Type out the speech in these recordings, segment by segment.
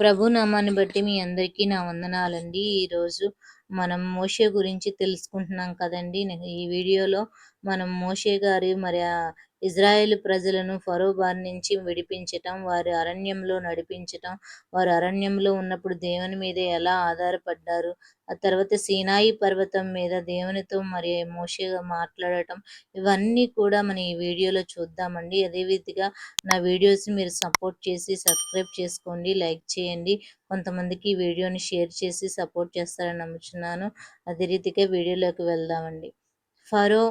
ప్రభు నామాన్ని బట్టి మీ అందరికీ నా వందనాలండి. ఈరోజు మనం మోషే గురించి తెలుసుకుంటున్నాం కదండి. ఈ వీడియోలో మనం మోషే గారి మరి ఇజ్రాయేల్ ప్రజలను ఫరో బారి నుంచి విడిపించటం వారి అరణ్యంలో నడిపించటం వారు అరణ్యంలో ఉన్నప్పుడు దేవుని మీద ఎలా ఆధారపడ్డారు? ఆ తర్వాత సీనాయి పర్వతం మీద దేవునితో మరి మోషగా మాట్లాడటం ఇవన్నీ కూడా మనం ఈ వీడియోలో చూద్దామండి. అదేవిధంగా నా వీడియోస్ మీరు సపోర్ట్ చేసి సబ్స్క్రైబ్ చేసుకోండి లైక్ చేయండి. కొంతమందికి ఈ వీడియోని షేర్ చేసి సపోర్ట్ చేస్తారని నమ్ముచున్నాను. అదే రీతిగా వీడియోలోకి వెళ్దామండి. ఫరో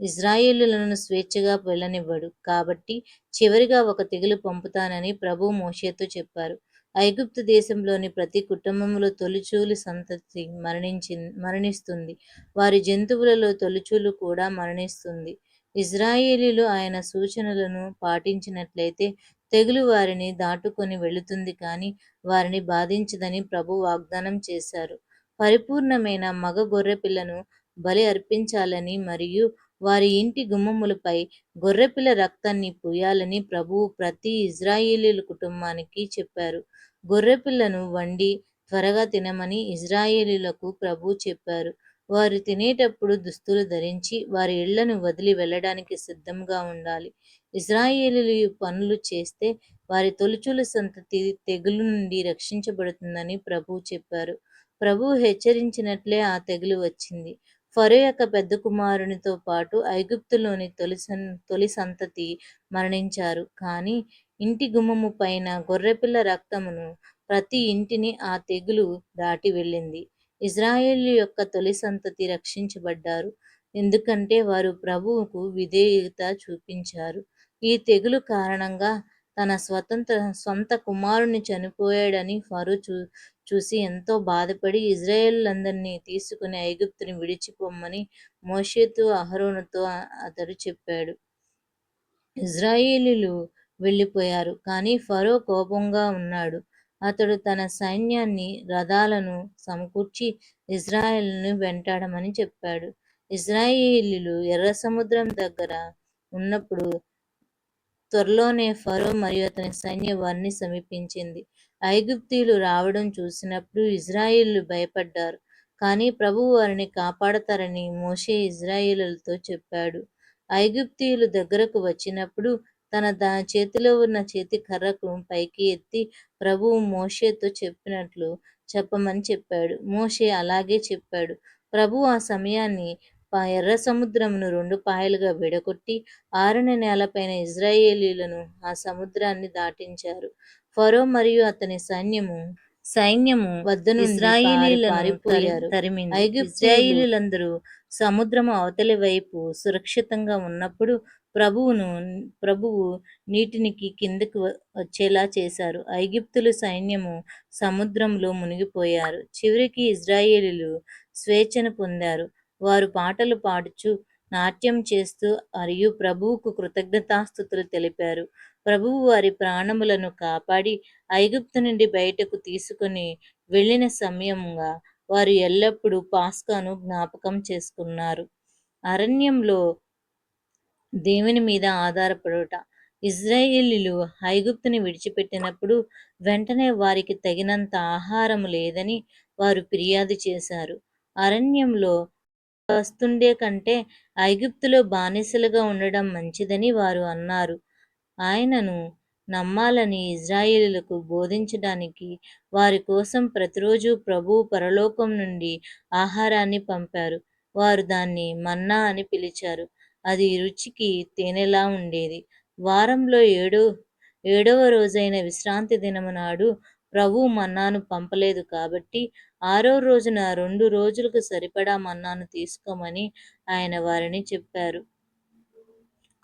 ఇజ్రాయేలులను స్వేచ్ఛగా వెళ్ళనివ్వడు. కాబట్టి చివరిగా ఒక తెగులు పంపుతానని ప్రభు మోషేతో చెప్పారు. ఐగుప్తు దేశంలోని ప్రతి కుటుంబంలో తొలిచూలు సంతతి మరణించి మరణిస్తుంది. వారి జంతువులలో తొలిచూలు కూడా మరణిస్తుంది. ఇజ్రాయేలీలు ఆయన సూచనలను పాటించినట్లయితే తెగులు వారిని దాటుకొని వెళుతుంది కానీ వారిని బాధించదని ప్రభు వాగ్దానం చేశారు. పరిపూర్ణమైన మగ గొర్రె పిల్లను బలి అర్పించాలని మరియు వారి ఇంటి గుమ్మములపై గొర్రెపిల్ల రక్తాన్ని పూయాలని ప్రభువు ప్రతి ఇజ్రాయేలీల కుటుంబానికి చెప్పారు. గొర్రెపిల్లను వండి త్వరగా తినమని ఇజ్రాయేలీలకు ప్రభు చెప్పారు. వారు తినేటప్పుడు దుస్తులు ధరించి వారి ఇళ్ళను వదిలి వెళ్ళడానికి సిద్ధంగా ఉండాలి. ఇజ్రాయేలీలు పనులు చేస్తే వారి తొలుచుల సంతతి తెగులు నుండి రక్షించబడుతుందని ప్రభు చెప్పారు. ప్రభు హెచ్చరించినట్లే ఆ తెగులు వచ్చింది. ఫరో యొక్క పెద్ద కుమారునితో పాటు ఐగుప్తులోని తొలి తొలి సంతతి మరణించారు. కానీ ఇంటి గుమ్మము పైన గొర్రెపిల్ల రక్తమును ప్రతి ఇంటిని ఆ తెగులు దాటి వెళ్ళింది. ఇజ్రాయేల్ యొక్క తొలి సంతతి రక్షించబడ్డారు. ఎందుకంటే వారు ప్రభువుకు విధేయత చూపించారు. ఈ తెగులు కారణంగా తన స్వతంత్ర సొంత కుమారుని చనిపోయాడని ఫరో చూ చూసి ఎంతో బాధపడి ఇజ్రాయేళ్ళందరినీ తీసుకుని ఐగుప్తుని విడిచిపోమ్మని మోషేతో అహరోనుతో అతడు చెప్పాడు. ఇజ్రాయేలీలు వెళ్ళిపోయారు కానీ ఫరో కోపంగా ఉన్నాడు. అతడు తన సైన్యాన్ని రథాలను సమకూర్చి ఇజ్రాయేల్ను వెంటాడమని చెప్పాడు. ఇజ్రాయేలీలు ఎర్ర సముద్రం దగ్గర ఉన్నప్పుడు త్వరలోనే ఫరో మరియు అతని సైన్యం వారిని సమీపించింది. ఐగుప్తీయులు రావడం చూసినప్పుడు ఇజ్రాయిళ్ళు భయపడ్డారు. కానీ ప్రభు వారిని కాపాడతారని మోషే ఇజ్రాయిలతో చెప్పాడు. ఐగుప్తీయులు దగ్గరకు వచ్చినప్పుడు తన దా చేతిలో ఉన్న చేతి కర్రకు పైకి ఎత్తి ప్రభువు మోషేతో చెప్పినట్లు చెప్పమని చెప్పాడు. మోషే అలాగే చెప్పాడు. ప్రభు ఆ సమయాన్ని ఎర్ర సముద్రమును రెండు పాయలుగా విడగొట్టి ఆరుని నేలపైన ఇజ్రాయేలీలను ఆ సముద్రాన్ని దాటించారు. ఫరో మరియు అతని సైన్యము సైన్యము వద్ద పారిపోయారు ఐగుప్తీయులందరూ సముద్రము అవతలి వైపు సురక్షితంగా ఉన్నప్పుడు ప్రభువును ప్రభువు నీటినికి కిందకు వచ్చేలా చేశారు. ఐగిప్తులు సైన్యము సముద్రంలో మునిగిపోయారు. చివరికి ఇజ్రాయేలీలు స్వేచ్ఛను పొందారు. వారు పాటలు పాడుచు నాట్యం చేస్తూ మరియు ప్రభువుకు కృతజ్ఞతాస్థుతులు తెలిపారు. ప్రభువు వారి ప్రాణములను కాపాడి ఐగుప్తు నుండి బయటకు తీసుకుని వెళ్ళిన సమయంగా వారు ఎల్లప్పుడూ పాస్కాను జ్ఞాపకం చేసుకున్నారు. అరణ్యంలో దేవుని మీద ఆధారపడుట. ఇజ్రాయేలీలు ఐగుప్తుని విడిచిపెట్టినప్పుడు వెంటనే వారికి తగినంత ఆహారం లేదని వారు ఫిర్యాదు చేశారు. అరణ్యంలో వస్తుండే కంటే ఐగుప్తులో బానిసలుగా ఉండడం మంచిదని వారు అన్నారు. ఆయనను నమ్మాలని ఇజ్రాయేలులకు బోధించడానికి వారి కోసం ప్రతిరోజు ప్రభు పరలోకం నుండి ఆహారాన్ని పంపారు. వారు దాన్ని మన్నా అని పిలిచారు. అది రుచికి తేనెలా ఉండేది? వారంలో ఏడో ఏడవ రోజైన విశ్రాంతి దినము ప్రభు మన్నాను పంపలేదు కాబట్టి ఆరో రోజున రెండు రోజులకు సరిపడా మన్నాను తీసుకోమని ఆయన వారిని చెప్పారు.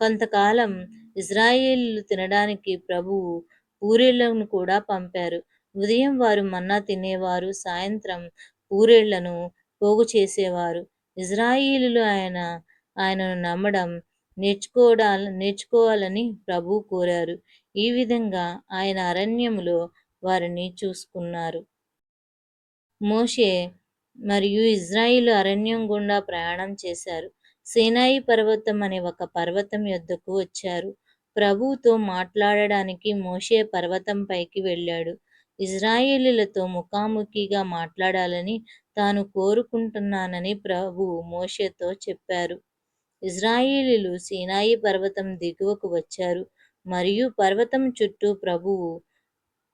కొంతకాలం ఇజ్రాయేలీలు తినడానికి ప్రభువు పూరేళ్ళను కూడా పంపారు. ఉదయం వారు మన్నా తినేవారు సాయంత్రం పూరేళ్ళను పోగు చేసేవారు. ఇజ్రాయిలు ఆయన ఆయనను నమ్మడం నేర్చుకోవడాల నేర్చుకోవాలని ప్రభు కోరారు. ఈ విధంగా ఆయన అరణ్యములో వారిని చూసుకున్నారు. మోషే మరియు ఇజ్రాయిల్ అరణ్యం గుండా ప్రయాణం చేశారు. సేనాయి పర్వతం అనే ఒక పర్వతం యొద్దకు వచ్చారు. ప్రభువుతో మాట్లాడడానికి మోషే పర్వతం పైకి వెళ్ళాడు. ఇజ్రాయేలీలతో ముఖాముఖిగా మాట్లాడాలని తాను కోరుకుంటున్నానని ప్రభు మోషేతో చెప్పారు. ఇజ్రాయేలీలు సీనాయి పర్వతం దిగువకు వచ్చారు. మరియు పర్వతం చుట్టూ ప్రభువు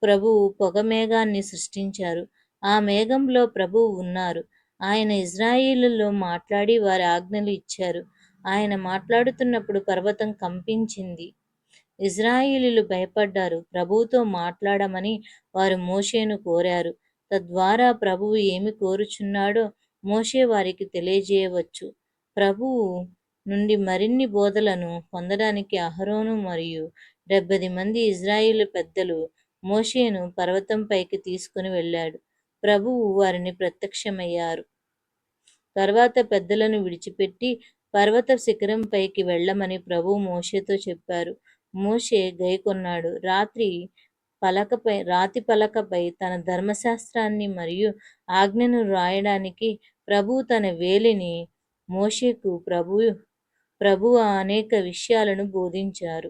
ప్రభువు పొగమేఘాన్ని సృష్టించారు. ఆ మేఘంలో ప్రభువు ఉన్నారు. ఆయన ఇజ్రాయిలులో మాట్లాడి వారి ఆజ్ఞలు ఇచ్చారు. ఆయన మాట్లాడుతున్నప్పుడు పర్వతం కంపించింది. ఇజ్రాయిలీలు భయపడ్డారు. ప్రభువుతో మాట్లాడమని వారు మోషేను కోరారు. తద్వారా ప్రభువు ఏమి కోరుచున్నాడో మోషే వారికి తెలియజేయవచ్చు. ప్రభువు నుండి మరిన్ని బోధలను పొందడానికి అహరోను మరియు డెబ్బది మంది ఇజ్రాయిల్ పెద్దలు మోషేను పర్వతంపైకి తీసుకుని వెళ్ళాడు. ప్రభువు వారిని ప్రత్యక్షమయ్యారు. తర్వాత పెద్దలను విడిచిపెట్టి పర్వత శిఖరం పైకి వెళ్ళమని ప్రభు మోషేతో చెప్పారు. మోషే గైకొన్నాడు రాత్రి పలకపై రాతి పలకపై తన ధర్మశాస్త్రాన్ని మరియు ఆజ్ఞను రాయడానికి ప్రభు తన వేలిని మోషేకు ప్రభు ప్రభువు అనేక విషయాలను బోధించారు.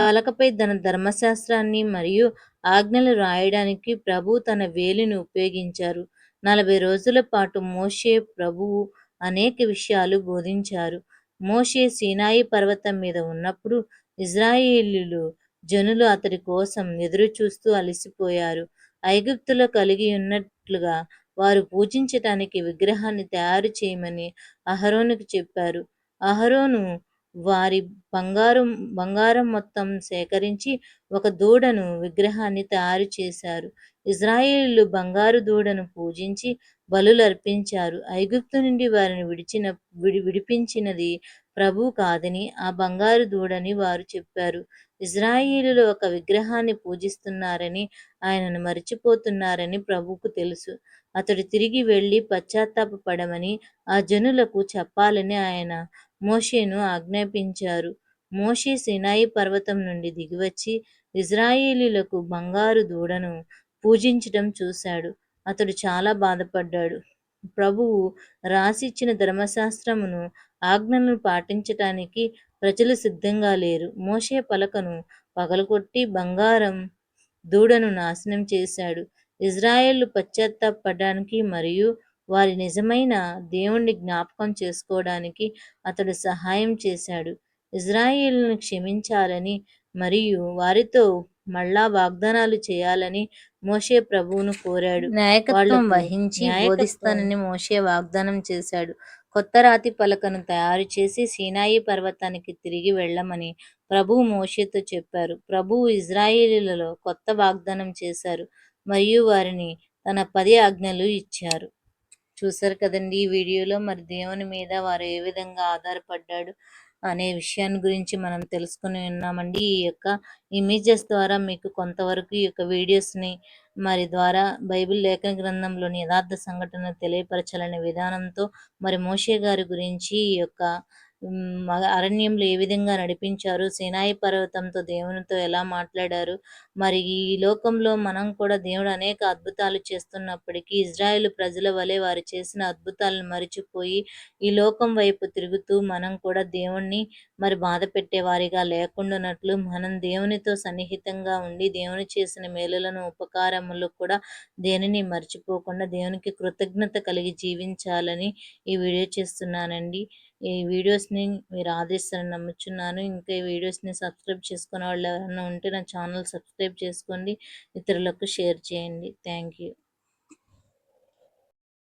పాలకపై తన ధర్మశాస్త్రాన్ని మరియు ఆజ్ఞలు రాయడానికి ప్రభు తన వేలిని ఉపయోగించారు. నలభై రోజుల పాటు మోషే ప్రభువు అనేక విషయాలు బోధించారు. మోషే సీనాయి పర్వతం మీద ఉన్నప్పుడు ఇజ్రాయేలీలు జనులు అతడి కోసం ఎదురు చూస్తూ అలసిపోయారు. ఐగుప్తులో కలిగి ఉన్నట్లుగా వారు పూజించటానికి విగ్రహాన్ని తయారు చేయమని అహరోనుకు చెప్పారు. అహరోను వారి బంగారం బంగారం మొత్తం సేకరించి ఒక దూడను విగ్రహాన్ని తయారు చేశారు. ఇజ్రాయేలీలు బంగారు దూడను పూజించి బలులర్పించారు. ఐగుప్తు నుండి వారిని విడిచిన విడి విడిపించినది ప్రభు కాదని ఆ బంగారు దూడని వారు చెప్పారు. ఇజ్రాయిలీలు ఒక విగ్రహాన్ని పూజిస్తున్నారని ఆయనను మరిచిపోతున్నారని ప్రభువుకు తెలుసు. అతడు తిరిగి వెళ్ళి పశ్చాత్తాపడమని ఆ జనులకు చెప్పాలని ఆయన మోషేను ఆజ్ఞాపించారు. మోషే సినాయి పర్వతం నుండి దిగివచ్చి ఇజ్రాయేలీలకు బంగారు దూడను పూజించటం చూశాడు. అతడు చాలా బాధపడ్డాడు. ప్రభువు రాసిచ్చిన ధర్మశాస్త్రమును ఆజ్ఞలను పాటించటానికి ప్రజలు సిద్ధంగా లేరు. మోషే పలకను పగలగొట్టి బంగారం దూడను నాశనం చేశాడు. ఇజ్రాయేళ్ళు పశ్చాత్తాపడడానికి మరియు వారి నిజమైన దేవుణ్ణి జ్ఞాపకం చేసుకోవడానికి అతడు సహాయం చేశాడు. ఇజ్రాయేల్ను క్షమించాలని మరియు వారితో మళ్ళా వాగ్దానాలు చేయాలని మోషే ప్రభువును కోరాడు. నాయకత్వం వహించి బోధిస్తానని మోషే వాగ్దానం చేశాడు. కొత్త రాతి పలకను తయారు చేసి సీనాయి పర్వతానికి తిరిగి వెళ్ళమని ప్రభువు మోషేతో చెప్పారు. ప్రభువు ఇజ్రాయేలీలలో కొత్త వాగ్దానం చేశారు మరియు వారిని తన పది ఆజ్ఞలు ఇచ్చారు. చూసారు కదండి ఈ వీడియోలో మరి దేవుని మీద వారు ఏ విధంగా ఆధారపడ్డాడు? అనే విషయాన్ని గురించి మనం తెలుసుకుని ఉన్నామండి. ఈ యొక్క ఇమేజెస్ ద్వారా మీకు కొంతవరకు ఈ యొక్క వీడియోస్ని మరి ద్వారా బైబిల్ లేఖన గ్రంథంలోని యథార్థ సంఘటన తెలియపరచాలనే విధానంతో మరి మోషే గారి గురించి ఈ యొక్క అరణ్యంలో ఏ విధంగా నడిపించారు? సినాయి పర్వతంతో దేవునితో ఎలా మాట్లాడారు? మరి ఈ లోకంలో మనం కూడా దేవుడు అనేక అద్భుతాలు చేస్తున్నప్పటికీ ఇజ్రాయెల్ ప్రజల వలె వారు చేసిన అద్భుతాలను మరిచిపోయి ఈ లోకం వైపు తిరుగుతూ మనం కూడా దేవుణ్ణి మరి బాధ పెట్టేవారిగా లేకుండానట్లు మనం దేవునితో సన్నిహితంగా ఉండి దేవుని చేసిన మేలులను ఉపకారములు కూడా దేనిని మర్చిపోకుండా దేవునికి కృతజ్ఞత కలిగి జీవించాలని ఈ వీడియో చేస్తున్నానండి. ఈ వీడియోస్ని మీరు ఆదరిస్తారని నమ్ముచున్నాను. ఇంకా ఈ వీడియోస్ని సబ్స్క్రైబ్ చేసుకునే వాళ్ళు ఎవరైనా ఉంటే నా ఛానల్ సబ్స్క్రైబ్ చేసుకోండి. ఇతరులకు షేర్ చేయండి. Thank you